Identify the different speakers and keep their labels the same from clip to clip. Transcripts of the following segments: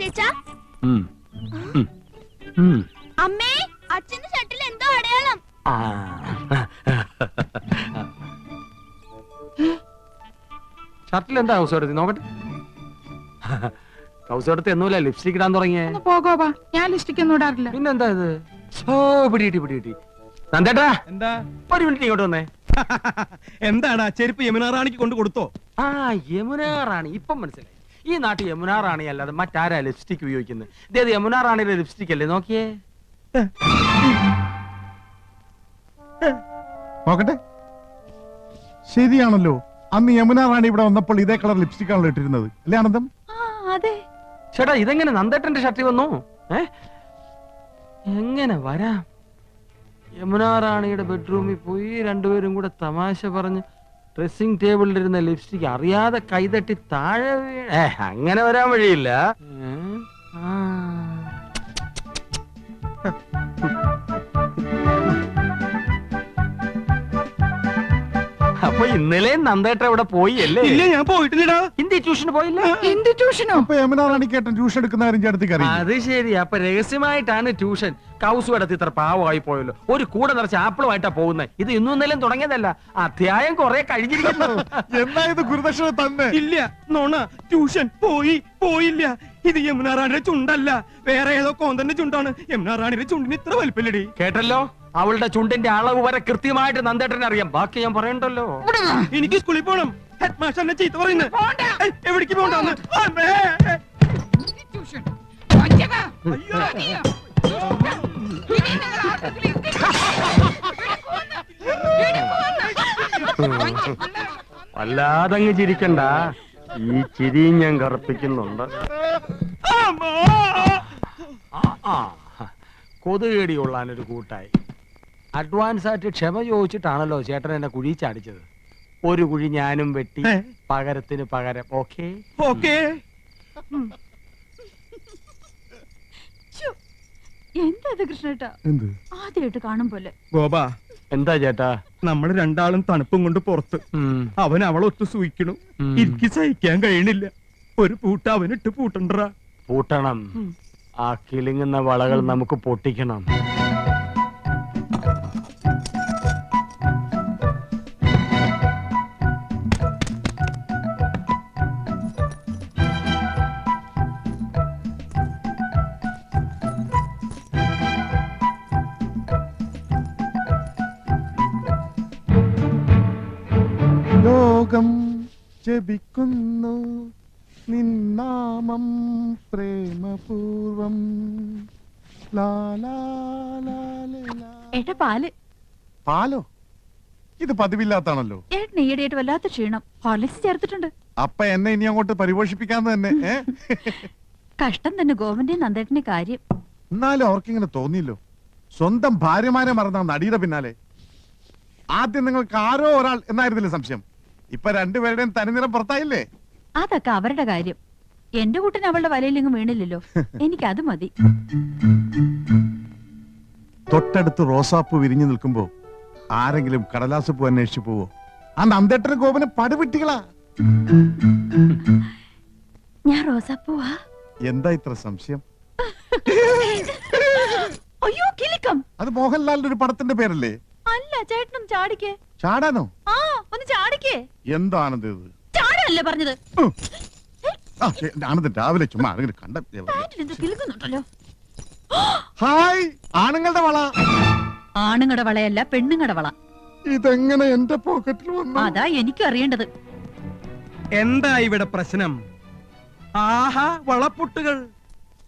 Speaker 1: ഗിരിച്ച
Speaker 2: ഉം. ഉം. ഉം.
Speaker 1: അമ്മേ അച്ഛന്റെ ഷട്ടിൽ എന്തോ അടയാളം.
Speaker 2: ആ. ഷർട്ടിൽ എന്താ ഹൗസ് നോക്കട്ടെ. ഹൗസ് എടുത്ത് എന്നൂല ലിപ്സ്റ്റിക് ഇടാൻ തുടങ്ങിയേ.
Speaker 3: ഞാൻ ലിപ്സ്റ്റിക് ഒന്നും ഇടാറില്ല.
Speaker 2: പിന്നെന്താ ഇത്? ഓ പിടികിട്ടി പിടികിട്ടി. നന്ദേട്ടാ.
Speaker 4: എന്താ?
Speaker 2: ഒരു മിനിറ്റ് ഇങ്ങോട്ട് വന്നേ.
Speaker 4: എന്താണ് ആ ചെരുപ്പ് യമുന റാണിക്ക് കൊണ്ട് കൊടുത്തോ?
Speaker 2: ആ യമുന റാണി ഇപ്പം മനസ്സിലായി. ഈ നാട്ടിൽ യമുനാ റാണി അല്ലാതെ മറ്റാരാ ലിപ്സ്റ്റിക് ഉപയോഗിക്കുന്നത്? ഇതേത് യമുനാ റാണിയുടെ ലിപ്സ്റ്റിക് അല്ലേ? നോക്കിയേ.
Speaker 5: നോക്കട്ടെ. ശരിയാണല്ലോ. അന്ന് യമുനാ റാണി ഇവിടെ വന്നപ്പോൾ ഇതേ കളർ ലിപ്സ്റ്റിക് ആണല്ലോ ഇട്ടിരുന്നത്. അല്ലേ ആനന്ദം?
Speaker 1: അതെ.
Speaker 2: ചേട്ടാ ഇതെങ്ങനെ നന്ദേട്ടന്റെ ഷർട്ടിൽ വന്നു? ഏ? എങ്ങനെ വരാം? യമുനാ റാണിയുടെ ബെഡ്റൂമിൽ പോയി രണ്ടുപേരും കൂടെ തമാശ പറഞ്ഞ് ഡ്രസ്സിംഗ് ടേബിളിലിരുന്ന ലിപ്സ്റ്റിക് അറിയാതെ കൈതട്ടി താഴെ അങ്ങനെ വരാൻ വഴിയില്ല. അപ്പൊ ഇന്നലെ നന്ദേട്ട ഇവിടെ പോയി അല്ലേ
Speaker 4: ഇല്ല ഞാൻ പോയിട്ടില്ലടാ.
Speaker 2: ഹിന്ദി ട്യൂഷന് പോയില്ല?
Speaker 3: ഹിന്ദി ട്യൂഷനോ?
Speaker 5: അപ്പൊ യമുന റാണിക്ക് ഏട്ടൻ ട്യൂഷൻ എടുക്കുന്ന കാര്യം ചേട്ടത്തിക്ക് അറിയാം
Speaker 2: അത് ശരി. അപ്പൊ രഹസ്യമായിട്ടാണ് ട്യൂഷൻ. കൗസ് കടത്തി ഇത്ര പാവമായി പോയല്ലോ. ഒരു കൂടെ നിറച്ച് ആപ്പിളുമായിട്ടാ പോകുന്നത് ഇത് ഇന്നും ഇന്നലെയും തുടങ്ങിയതല്ല. അധ്യായം കുറെ കഴിഞ്ഞിരിക്കുന്നു.
Speaker 5: എന്നാ ഇത് ഗുരുദക്ഷിണ തന്നെ?
Speaker 4: ഇല്ല നോണ. ട്യൂഷൻ പോയി പോയില്ല. ഇത് യമുനാറാണിയുടെ ചുണ്ടല്ല. വേറെ ഏതോ കോന്തന്റെ ചുണ്ടാണ്. യമുനാറാണിയുടെ ചുണ്ടിന് ഇത്ര വലിപ്പല്ലടി
Speaker 2: കേട്ടല്ലോ? അവളുടെ ചുണ്ടിന്റെ അളവ് വരെ കൃത്യമായിട്ട് നന്ദേട്ടനെ അറിയാം. ബാക്കി ഞാൻ പറയണ്ടല്ലോ.
Speaker 4: എനിക്ക് സ്കൂളിൽ പോകണം ഹെഡ് മാസ്റ്റർ എന്നെ ചീത്ത പറയുന്നു. എവിടേക്ക്
Speaker 3: പോകണ്ടെന്ന്.
Speaker 2: വല്ലാതങ്ങ് ചിരിക്കണ്ട. ഈ ചിരിയും ഞാൻ കറുപ്പിക്കുന്നുണ്ട്. ആ, ആ. കൊതുകേടി കൊള്ളാനൊരു കൂട്ടായി. അഡ്വാൻസ് ആയിട്ട് ക്ഷമ ചോദിച്ചിട്ടാണല്ലോ ചേട്ടൻ എന്നെ കുഴി ചാടിച്ചത്. ഒരു കുഴി ഞാനും വെട്ടി? പകരത്തിന് പകരം. ഓക്കെ?
Speaker 4: ഓക്കെ.
Speaker 1: എന്താ ഇത് കൃഷ്ണേട്ടാ?
Speaker 5: എന്ത്?
Speaker 1: ആദ്യമായിട്ട് കാണും പോലെ.
Speaker 4: ഗോപ.
Speaker 2: എന്താ ചേട്ടാ?
Speaker 4: നമ്മൾ രണ്ടാളും തണുപ്പും കൊണ്ട് പുറത്ത്. അവൻ അവളൊത്ത് സൂയിക്കണു. എനിക്ക് സഹിക്കാൻ കഴിയണില്ല. ഒരു പൂട്ട അവനിട്ട് പൂട്ടണ്ടറ.
Speaker 2: പൂട്ടണം. ആ കിളിങ്ങുന്ന വളകൾ നമുക്ക് പൊട്ടിക്കണം.
Speaker 5: ജപിക്കുന്നു. നിന്നാമം പ്രേമപൂർവം.
Speaker 1: ഏട്ടാ പാൽ.
Speaker 5: പാലോ? ഇത് പതിവില്ലാത്താണല്ലോ.
Speaker 1: ഈയിടെയായിട്ട് വല്ലാത്ത ക്ഷീണം. ഹോർലിക്സ് ചേർത്തിട്ടുണ്ട്.
Speaker 5: അപ്പ എന്നെ ഇനി അങ്ങോട്ട് പരിപോഷിപ്പിക്കാന്ന് തന്നെ
Speaker 1: കഷ്ടം തന്നെ ഗോവന്റെ നന്ദേട്ടന്റെ കാര്യം.
Speaker 5: എന്നാലും അവർക്കിങ്ങനെ തോന്നിയില്ലോ. സ്വന്തം ഭാര്യമാരെ മറന്ന നടിയുടെ പിന്നാലെ. ആദ്യം നിങ്ങൾക്ക് ആരോ ഒരാൾ എന്നായിരുന്നില്ല സംശയം? ഇപ്പൊ രണ്ടുപേരുടെയും തനിനിറം പുറത്തായില്ലേ?
Speaker 1: അതൊക്കെ അവരുടെ കാര്യം. എന്റെ കൂട്ടിന് അവളുടെ വലയിലെങ്ങും വീണില്ലല്ലോ. എനിക്കത് മതി.
Speaker 5: തൊട്ടടുത്ത് റോസാപ്പ് വിരിഞ്ഞു നിൽക്കുമ്പോ ആരെങ്കിലും കടലാസ് പൂ അന്വേഷിച്ചു പോവോ? ആ നന്ദേട്ടന് ഗോപന് പടുവിട്ടികളാ
Speaker 1: ഞാൻ റോസാപ്പൂവാ.
Speaker 5: എന്താ ഇത്ര സംശയം?
Speaker 1: അയ്യോ കിലിക്കം.
Speaker 5: അത് മോഹൻലാലിന്റെ ഒരു പടത്തിന്റെ പേരല്ലേ?
Speaker 1: അല്ല ചേട്ടനും ചാടിക്കേ.
Speaker 5: ചാടാനോ?
Speaker 1: പറഞ്ഞത്?
Speaker 5: രാവിലെ ചുമ്മാ ആരെങ്കിലും കണ്ട ഹായ് ആണുങ്ങളുടെ വള.
Speaker 1: ആണുങ്ങളുടെ വളയല്ല പെണ്ണുങ്ങളുടെ വള.
Speaker 5: ഇതെങ്ങനെ എന്റെ പോക്കറ്റിൽ വന്നു?
Speaker 1: അതാ എനിക്ക് അറിയേണ്ടത്.
Speaker 4: എന്താ ഇവിടെ പ്രശ്നം? ആഹാ വളപ്പൊട്ടുകൾ.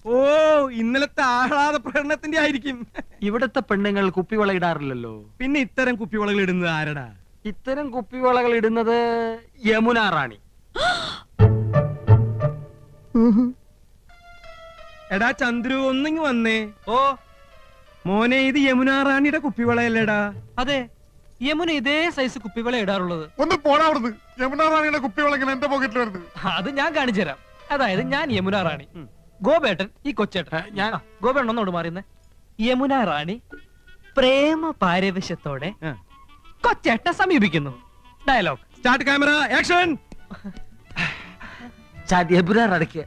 Speaker 4: ഓ ഇന്നലത്തെ ആഹ്ലാദ പ്രകടനത്തിന്റെ ആയിരിക്കും.
Speaker 2: ഇവിടത്തെ പെണ്ണുങ്ങൾ കുപ്പിവള ഇടാറില്ലല്ലോ.
Speaker 4: പിന്നെ ഇത്തരം കുപ്പിവളകൾ ഇടുന്നത് ആരടാ?
Speaker 2: ഇത്തരം കുപ്പിവളകൾ ഇടുന്നത് യമുന റാണി.
Speaker 4: എടാ ചന്ദ്രു ഒന്നിങ്ങ് വന്നേ. ഓ. മോനെ ഇത് യമുന റാണിയുടെ കുപ്പിവളയല്ലേടാ?
Speaker 6: അതെ യമുന ഇതേ സൈസ് കുപ്പിവള ഇടാറുള്ളത്.
Speaker 5: ഒന്ന് പോടാ അവിടുന്ന്. യമുന റാണിയുടെ കുപ്പിവള ഇങ്ങനെ എന്റെ പോക്കറ്റിൽ വരുന്നത്
Speaker 6: അത് ഞാൻ കാണിച്ചു തരാം. അതായത് ഞാൻ യമുന റാണി. ഗോപേട്ടൻ ഈ കൊച്ചേട്ടൻ.
Speaker 2: ഞാൻ
Speaker 6: ഗോപേട്ടൻ ഒന്നോട് മാറിയുന്നേ. യമുന റാണി പ്രേമ പാരവശ്യത്തോടെ. കൊച്ചേട്ടനെ സമീപിക്കുന്നു. ഡയലോഗ്
Speaker 4: സ്റ്റാർട്ട് ക്യാമറ ആക്ഷൻ
Speaker 2: ചാൻ എബുരാർ അടക്കിയ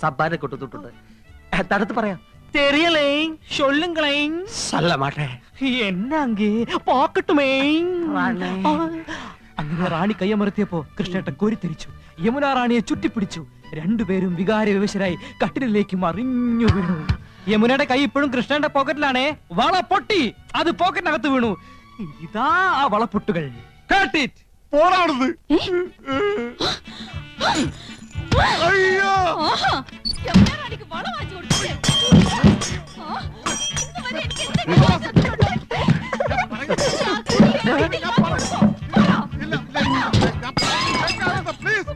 Speaker 2: സബാന കൊണ്ടുവന്നിട്ടുണ്ട് തടുത്ത് പറയാം.
Speaker 6: അങ്ങനെ റാണി കയ്യമർത്തിയപ്പോ കൃഷ്ണേട്ടൻ കോരിത്തിരിച്ചു യമുന റാണിയെ ചുറ്റിപ്പിടിച്ചു. രണ്ടുപേരും വികാരവിവശരായി കട്ടിലേക്ക് മറിഞ്ഞു വീണു. യമുനയുടെ കൈ ഇപ്പോഴും കൃഷ്ണന്റെ പോക്കറ്റിലാണേ വള പൊട്ടി അത് പോക്കറ്റിനകത്ത് വീണു. ഇതാ ആ വളപ്പൊട്ടുകൾ Cut it.
Speaker 5: പോണാണത്
Speaker 1: ഏ?
Speaker 5: അയ്യോ
Speaker 1: ആഹാ, യമുനാ റാണിക്ക് വള വാങ്ങിച്ചു കൊടുത്തില്ലേ? ആ, ഇന്നുവരെ എനിക്ക് എന്ത് ദ്രോഹം ചെയ്തിട്ടുണ്ട്?
Speaker 5: പ്ലീസ്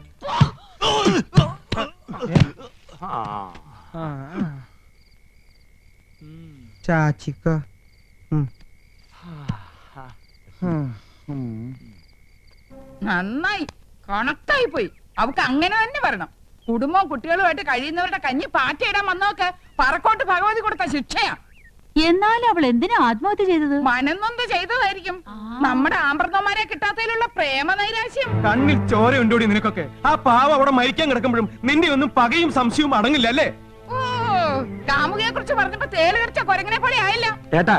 Speaker 4: ചാച്ചിക്ക
Speaker 3: നന്നായി. കണക്റ്റായി പോയി. അവക്ക് അങ്ങനെ തന്നെ വരണം. കുടുംബവും കുട്ടികളുമായിട്ട് കഴിയുന്നവരുടെ കഞ്ഞി പാറ്റയിടാൻ വന്നോക്ക് പറക്കോട്ട് ഭഗവതി കൊടുത്ത ശിക്ഷയാ.
Speaker 1: എന്നാലും അവൾ എന്തിനാ ആത്മഹത്യ ചെയ്തത്?
Speaker 3: മനന്നൊന്ത് ചെയ്തതായിരിക്കും. നമ്മുടെ ആമ്പ്രതന്മാരെ കിട്ടാത്തതിലുള്ള പ്രേമ നൈരാശ്യം
Speaker 4: കണ്ണിൽ ചോര ഉണ്ടോടി നിനക്കൊക്കെ? ആ പാവ അവിടെ മരിക്കാൻ കിടക്കുമ്പോഴും നിന്റെ ഒന്നും പകയും സംശയവും അടങ്ങില്ല അല്ലേ?
Speaker 3: ഓ കാമുകയെ കുറിച്ച് പറഞ്ഞപ്പോ തേൽ കടിച്ച കൊരങ്ങനെ പോലെ ആയില്ല.
Speaker 2: ഏട്ടാ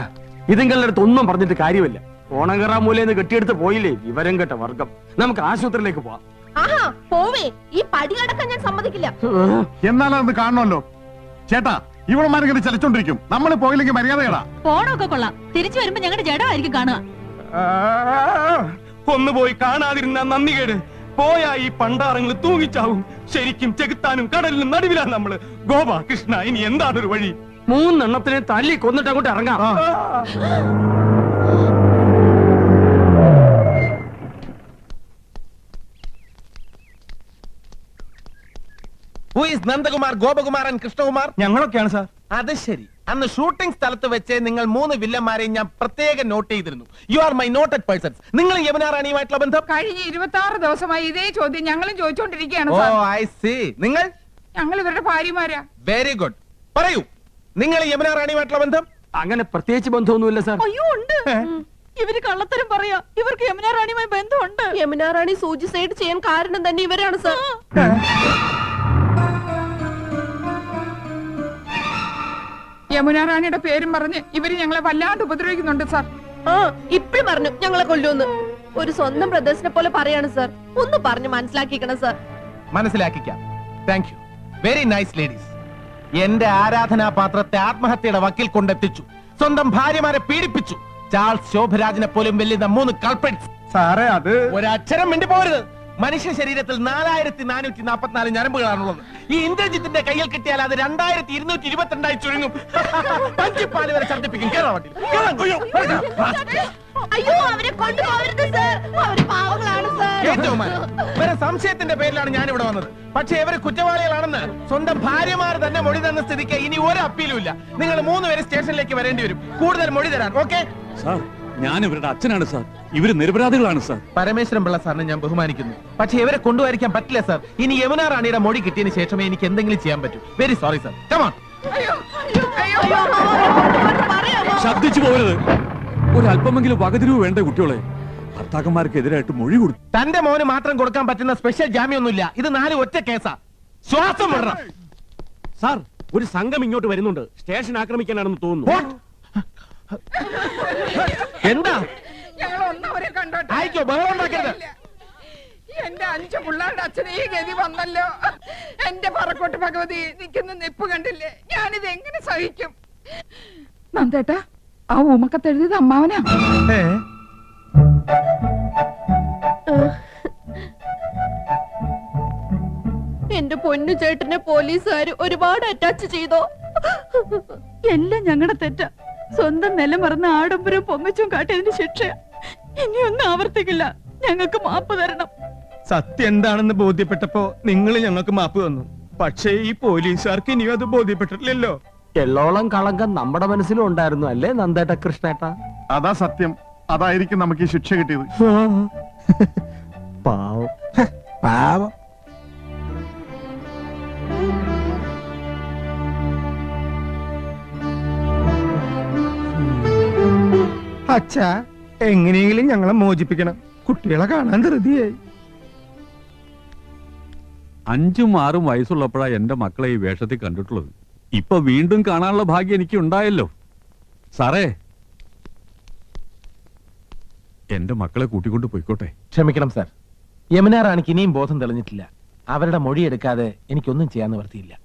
Speaker 2: ഇതിങ്ങളുടെ അടുത്ത് ഒന്നും പറഞ്ഞിട്ട് കാര്യമില്ല. ഓണകറ മൂലയെന്ന് കെട്ടിയെടുത്ത് പോയില്ലേ? വിവരം കേട്ട വർഗം. നമുക്ക് ആശുപത്രിയിലേക്ക് പോവാം.
Speaker 7: ആഹാ പോവേ. ഈ പടിയടക്കം ഞാൻ സമ്മതിക്കില്ല.
Speaker 5: എന്നാലത് കാണണമല്ലോ. ചേട്ടാ ഇവളമാരിങ്ങനെ ചലിച്ചോണ്ടിരിക്കും. നമ്മൾ പോയില്ലെങ്കിൽ മര്യാദയടാ
Speaker 1: പോണൊക്കെ കൊള്ളാം. തിരിച്ചു വരുമ്പോ ഞങ്ങളുടെ ജഡമായിരിക്കും കാണുക.
Speaker 4: ഒന്ന് പോയി കാണാതിരുന്ന നന്ദി കേട്. പോയാ ഈ പണ്ടാറങ്ങൾ തൂങ്ങിച്ചാവും. ശരിക്കും ചെകുത്താനും കടലിനും നടുവിലാ നമ്മൾ. ഗോപാ കൃഷ്ണ ഇനി എന്താണ് ഒരു വഴി?
Speaker 2: മൂന്നെണ്ണത്തിനെ തല്ലി കൊന്നിട്ട് അങ്ങോട്ട് ഇറങ്ങാം.
Speaker 8: ഹു ഈസ് നന്ദകുമാർ ഗോപകുമാരൻ കൃഷ്ണകുമാർ
Speaker 4: ഞങ്ങളൊക്കെയാണ് സാർ.
Speaker 8: അത് ശരി. അന്ന് ഷൂട്ടിംഗ് സ്ഥലത്ത് വെച്ച് നിങ്ങൾ മൂന്ന് വില്ലന്മാരെയും ഞാൻ പ്രത്യേകം നോട്ട് ചെയ്തിരുന്നു. You are my noted persons നിങ്ങൾ യമുനാറാണിയുമായിട്ടുള്ള ബന്ധം?
Speaker 3: കഴിഞ്ഞ ഇരുപത്തി ആറ് ദിവസമായി ഇതേ ചോദ്യം ഞങ്ങളും ചോദിച്ചുകൊണ്ടിരിക്കുകയാണ്
Speaker 8: ഓ ഐ സി നിങ്ങൾ?
Speaker 3: ഞങ്ങൾ ഇവരുടെ ഭാര്യമാരാ.
Speaker 8: വെരി ഗുഡ് പറയൂ. നിങ്ങൾ യമുനാറാണിയുമായിട്ടുള്ള ബന്ധം?
Speaker 2: അങ്ങനെ പ്രത്യേകിച്ച് ബന്ധമൊന്നുമില്ല സാർ.
Speaker 1: അയ്യോ ഉണ്ട്. ഇവർ കള്ളത്തരം പറയാ. ഇവർക്ക് യമുനാറാണിയുമായി ബന്ധമുണ്ട്.
Speaker 7: യമുനാറാണി സൂചിസൈഡ് ചെയ്യാൻ കാരണം തന്നെ ഇവരാണ് സർ.
Speaker 3: യമുന റാണിയുടെ പേരും പറഞ്ഞ് ഇവർ ഞങ്ങളെ വല്ലാണ്ട് ഉപദ്രവിക്കുന്നുണ്ട് സാർ.
Speaker 7: ആ ഇപ്പഴും പറഞ്ഞു ഞങ്ങളെ കൊല്ലുമെന്ന്. ഒരു സ്വന്തം ബ്രദേഴ്സിനെ പോലെ പറയാണ് സർ. ഒന്ന് പറഞ്ഞു മനസ്സിലാക്കിക്കണം sir.
Speaker 8: മനസ്സിലാക്കിക്കാം. Thank you very nice ladies എന്റെ ആരാധനാപാത്രത്തെ ആത്മഹത്യയുടെ വക്കിൽ കൊണ്ടെത്തിച്ചു. സ്വന്തം ഭാര്യമാരെ പീഡിപ്പിച്ചു. ചാൾസ് ശോഭരാജിനെ പോലും വെല്ലുന്ന മൂന്ന് കൾപ്രിറ്റ്സ്
Speaker 4: സാറേ അത്
Speaker 8: ഒരക്ഷരം മിണ്ടി പോരുത് മനുഷ്യ ശരീരത്തിൽ നാലായിരത്തി നാനൂറ്റി നാൽപ്പത്തിനാല് ഞരമ്പുകളാണുള്ളത്. ഈ ഇന്ദ്രജിത്തിന്റെ കയ്യിൽ കിട്ടിയാൽ അത് രണ്ടായിരത്തി ഇരുന്നൂറ്റി ഇരുപത്തിരണ്ടായി ചുരുങ്ങും. പഞ്ചിപ്പാൽ വരെ ഛർദ്ദിപ്പിക്കും. കേരള വണ്ടിയിൽ.
Speaker 7: അയ്യോ. അവരെ കൊണ്ടുപോകരുത് സർ അവർ പാവങ്ങളാണ് സർ
Speaker 8: ഏറ്റവും. സംശയത്തിന്റെ പേരിലാണ് ഞാൻ ഇവിടെ വന്നത്. പക്ഷെ ഇവർ കുറ്റവാളികളാണെന്ന് സ്വന്തം ഭാര്യമാർ തന്നെ മൊഴി തന്ന സ്ഥിതിക്ക് ഇനി ഒരു അപ്പീലും ഇല്ല നിങ്ങൾ മൂന്നുപേര് സ്റ്റേഷനിലേക്ക് വരേണ്ടി വരും. കൂടുതൽ മൊഴി തരാൻ ഓക്കെ
Speaker 9: സാർ ഞാൻ ഇവരുടെ അച്ഛനാണ് സാർ ഇവർ നിരപരാധികളാണ് സാർ
Speaker 8: പരമേശ്വരൻ പിള്ള സാറിനെ ഞാൻ ബഹുമാനിക്കുന്നു പക്ഷേ ഇവരെ കൊണ്ടുപോയിരിക്കാൻ പറ്റില്ല സാർ ഇനി യമുന റാണിയുടെ മൊഴി കിട്ടിയതിന് ശേഷമേ എനിക്ക് എന്തെങ്കിലും ചെയ്യാൻ പറ്റൂ വെരി സോറി സാർ കമാൺ
Speaker 3: അയ്യോ അയ്യോ അയ്യോ
Speaker 7: പറയാമോ
Speaker 9: ശബ്ദിച്ചു പോകരുത് ഒരല്പമെങ്കിലും വകതിരിവ് വേണ്ട കുട്ടികളെ ഭർത്താക്കന്മാർക്കെതിരായിട്ട് മൊഴി കൊടുത്തു
Speaker 8: തന്റെ മോന് മാത്രം കൊടുക്കാൻ പറ്റുന്ന സ്പെഷ്യൽ ജാമ്യമൊന്നുമില്ല ഇത് നാല് ഒറ്റ കേസാ ശ്വാസം വിടണം
Speaker 2: സാർ ഒരു സംഘം ഇങ്ങോട്ട് വരുന്നുണ്ട് സ്റ്റേഷൻ ആക്രമിക്കാനാണെന്ന് തോന്നുന്നു
Speaker 8: എന്താ ആയിക്കോ ബഹളം ഉണ്ടാക്കരുത്.
Speaker 3: എന്റെ അഞ്ചു പിള്ളേരുടെ അച്ഛനെ ഈ ഗതി വന്നല്ലോ. എന്റെ പറക്കോട്ട് ഭഗവതി നിൽക്കുന്ന നിപ്പ് കണ്ടില്ലേ? ഞാനിത് എങ്ങനെ സഹിക്കും? നന്ദേട്ട ആ ഊമക്കത്തെഴുതിയത് അമ്മാവനാ?
Speaker 7: എന്റെ പൊന്നു ചേട്ടനെ പോലീസുകാർ ഒരുപാട് അറ്റാച്ച് ചെയ്തോ?
Speaker 1: എല്ലാം ഞങ്ങളുടെ തെറ്റ. സ്വന്തം നില മറന്ന് ആഡംബരം പൊങ്ങച്ചും കാട്ടിയതിന് ശിക്ഷ ഒന്നും ആവർത്തിക്കില്ല. ഞങ്ങൾക്ക് മാപ്പ് തരണം.
Speaker 4: സത്യം എന്താണെന്ന് ബോധ്യപ്പെട്ടപ്പോ നിങ്ങൾ ഞങ്ങൾക്ക് മാപ്പ് തന്നു. പക്ഷേ ഈ പോലീസുകാർക്ക് ഇനിയും അത് ബോധ്യപ്പെട്ടിട്ടില്ലല്ലോ.
Speaker 2: എള്ളോളം കളങ്കം നമ്മുടെ മനസ്സിലും ഉണ്ടായിരുന്നു അല്ലേ നന്ദേട്ട കൃഷ്ണേട്ട?
Speaker 5: അതാ സത്യം. അതായിരിക്കും നമുക്ക് ഈ ശിക്ഷ കിട്ടിയത്.
Speaker 2: പാവം. പാവം.
Speaker 4: അച്ഛാ എങ്ങനെയെങ്കിലും ഞങ്ങളെ മോചിപ്പിക്കണം. കുട്ടികളെ കാണാൻ ധൃതിയായി.
Speaker 9: അഞ്ചും ആറും വയസ്സുള്ളപ്പോഴാ എന്റെ മക്കളെ ഈ വേഷത്തിൽ കണ്ടിട്ടുള്ളത്. ഇപ്പൊ വീണ്ടും കാണാനുള്ള ഭാഗ്യം എനിക്ക് ഉണ്ടായല്ലോ സാറേ എന്റെ മക്കളെ കൂട്ടിക്കൊണ്ട് പോയിക്കോട്ടെ.
Speaker 8: ക്ഷമിക്കണം സാർ. യമുന റാണിക്ക് ഇനിയും ബോധം തെളിഞ്ഞിട്ടില്ല. അവരുടെ മൊഴിയെടുക്കാതെ എനിക്കൊന്നും ചെയ്യാൻ നിവർത്തിയില്ല